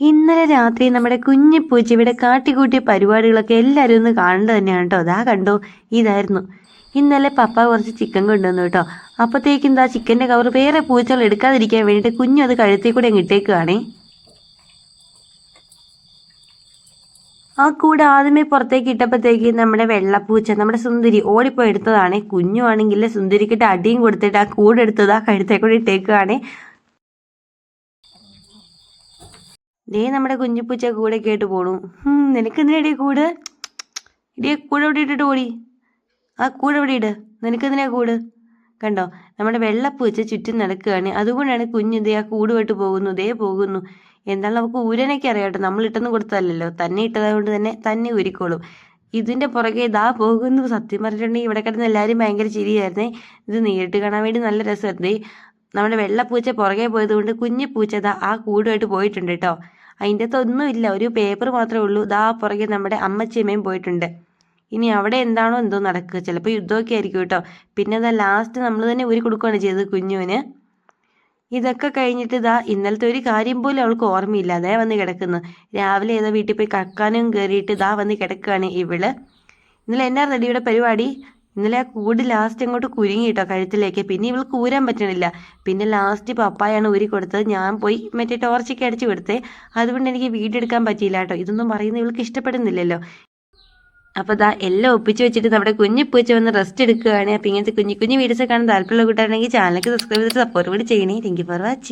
ഇന്നലെ രാത്രി നമ്മുടെ കുഞ്ഞു പൂച്ച ഇവിടെ കാട്ടിക്കൂട്ടിയ പരിപാടികളൊക്കെ എല്ലാവരും ഒന്ന് കാണേണ്ടത് തന്നെയാണ് കേട്ടോ. അതാ കണ്ടോ? ഇതായിരുന്നു. ഇന്നലെ പപ്പ കുറച്ച് ചിക്കൻ കൊണ്ടുവന്നു കേട്ടോ. അപ്പോഴത്തേക്കും എന്താ ചിക്കന്റെ കവർ വേറെ പൂച്ചകൾ എടുക്കാതിരിക്കാൻ വേണ്ടിയിട്ട് കുഞ്ഞു അത് കഴുത്തിൽ കൂടെ അങ്ങ് ഇട്ടേക്കുവാണേ. ആ കൂടെ ആദ്യമേ പുറത്തേക്ക് ഇട്ടപ്പോഴത്തേക്ക് നമ്മുടെ വെള്ളപ്പൂച്ച നമ്മുടെ സുന്ദരി ഓടിപ്പോയി എടുത്തതാണേ. കുഞ്ഞു ആണെങ്കിൽ സുന്ദരിക്കിട്ട് അടിയും കൊടുത്തിട്ട് ആ കൂടെ എടുത്തത് ആ കഴുത്തേ കൂടെ ഇട്ടേക്കുവാണേ. ദേ നമ്മുടെ കുഞ്ഞിപ്പൂച്ച കൂടെ കേട്ട് പോണു. നിനക്ക് എന്തിനാ കൂട്? ഇടിയ കൂടെ ഇവിടെ ഇട്ടിട്ട് ഓടി ആ കൂടെ ഇവിടെ ഇട്? നിനക്ക് എന്തിനാ കൂട്? കണ്ടോ നമ്മുടെ വെള്ളപ്പൂച്ച ചുറ്റും നടക്കുകയാണ്. അതുകൊണ്ടാണ് കുഞ്ഞ് ദേ ആ കൂട് വിട്ട് പോകുന്നു ദേ പോകുന്നു. എന്താണ് നമുക്ക് ഊരനൊക്കെ അറിയാട്ടോ. നമ്മൾ ഇട്ടെന്ന് കൊടുത്തതല്ലല്ലോ. തന്നെ ഇട്ടതുകൊണ്ട് തന്നെ തന്നെ ഊരിക്കോളും. ഇതിന്റെ പുറകെ ഇതാ പോകുന്നു. സത്യം പറഞ്ഞിട്ടുണ്ടെങ്കിൽ ഇവിടെ കിടന്ന് എല്ലാവരും ഭയങ്കര ചിരിയായിരുന്നേ. ഇത് നേരിട്ട് കാണാൻ വേണ്ടി നല്ല രസമായിരുന്നേ. നമ്മുടെ വെള്ളപ്പൂച്ച പുറകെ പോയതുകൊണ്ട് കുഞ്ഞു പൂച്ച ആ കൂടുമായിട്ട് പോയിട്ടുണ്ട് കേട്ടോ. അതിന്റെ അകത്തൊന്നുമില്ല. ഒരു പേപ്പർ മാത്രമേ ഉള്ളൂ. ദാ പുറകെ നമ്മുടെ അമ്മച്ചിയമ്മയും പോയിട്ടുണ്ട്. ഇനി അവിടെ എന്താണോ എന്തോ നടക്കുക. ചിലപ്പോൾ യുദ്ധമൊക്കെ ആയിരിക്കും കേട്ടോ. പിന്നെ അതാ ലാസ്റ്റ് നമ്മൾ തന്നെ ഊരി കൊടുക്കുകയാണ് ചെയ്തത് കുഞ്ഞുവിന്. ഇതൊക്കെ കഴിഞ്ഞിട്ട് ഇതാ ഇന്നലത്തെ ഒരു കാര്യം പോലും അവൾക്ക് ഓർമ്മയില്ല. അതേ വന്ന് കിടക്കുന്നു. രാവിലെ ഏതോ വീട്ടിൽ പോയി കക്കാനും കയറിയിട്ട് ഇതാ വന്ന് കിടക്കുകയാണ് ഇവൾ. ഇന്നലെ എന്നാ റെഡിയുടെ പരിപാടി? ഇന്നലെ ആ കൂട് ലാസ്റ്റ് അങ്ങോട്ട് കുരുങ്ങി കേട്ടോ കഴുത്തിലേക്ക്. പിന്നെ ഇവൾക്ക് ഊരാൻ പറ്റണില്ല. പിന്നെ ലാസ്റ്റ് പപ്പായാണ് ഊരി കൊടുത്തത്. ഞാൻ പോയി മറ്റേ ടോർച്ചൊക്കെ അടിച്ചു കൊടുത്തേ. അതുകൊണ്ട് എനിക്ക് വീഡിയോ എടുക്കാൻ പറ്റിയില്ല കേട്ടോ. ഇതൊന്നും പറയുന്നത് ഇവൾക്ക് ഇഷ്ടപ്പെടുന്നില്ലല്ലോ. അപ്പോൾ ദാ എല്ലാം ഒപ്പിച്ച് വെച്ചിട്ട് നമ്മുടെ കുഞ്ഞു പൂച്ച വന്ന് റെസ്റ്റ് എടുക്കുകയാണ്. അപ്പോൾ ഇങ്ങനത്തെ കുഞ്ഞു കുഞ്ഞു വീഡിയോസ് കാണാൻ താല്പര്യമുള്ള കൂട്ടാണെങ്കിൽ ചാനലിലേക്ക് സബ്സ്ക്രൈബ് ചെയ്ത് സപ്പോർട്ട് കൂടി ചെയ്യണേ. Thank for watching